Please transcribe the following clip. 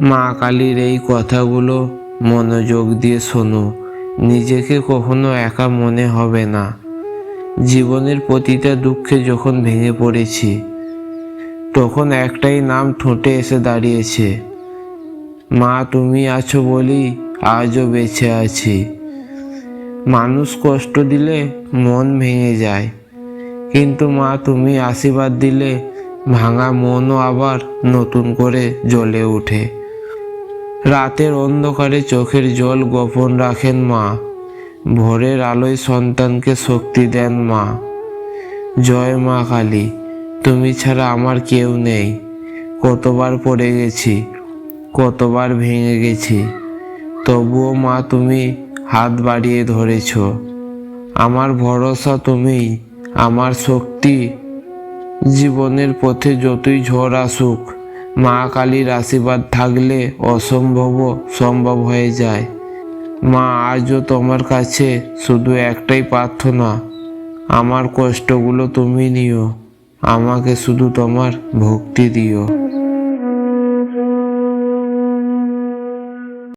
মা কালীর এই কথাগুলো মনোযোগ দিয়ে শোনো। নিজেকে কখনো একা মনে হবে না। জীবনের প্রতিটা দুঃখে যখন ভেঙে পড়েছি, তখন একটাই নাম ঠোঁটে এসে দাঁড়িয়েছে। মা, তুমি আছো বলি আজও বেঁচে আছি। মানুষ কষ্ট দিলে মন ভেঙে যায়, কিন্তু মা, তুমি আশীর্বাদ দিলে ভাঙা মনও আবার নতুন করে জ্বলে ওঠে। রাতের অন্ধকারে চোখের জল গোপন রাখেন মা। ভোরের আলোয় সন্তানকে শক্তি দেন মা। জয় মা কালী, তুমি ছাড়া আমার কেউ নেই। কতবার পড়ে গেছি, কতবার ভেঙে গেছি। তবুও মা, তুমি হাত বাড়িয়ে ধরেছ। আমার ভরসা তুমি আমার শক্তি জীবনের পথে যতই ঝড় আসুক। মা কালীর আশীর্বাদ থাকলে অসম্ভব সম্ভব হয়ে যায়। মা, আজও তোমার কাছে শুধু একটাই প্রার্থনা। আমার কষ্টগুলো তুমি নিও। আমাকে শুধু তোমার ভক্তি দিও।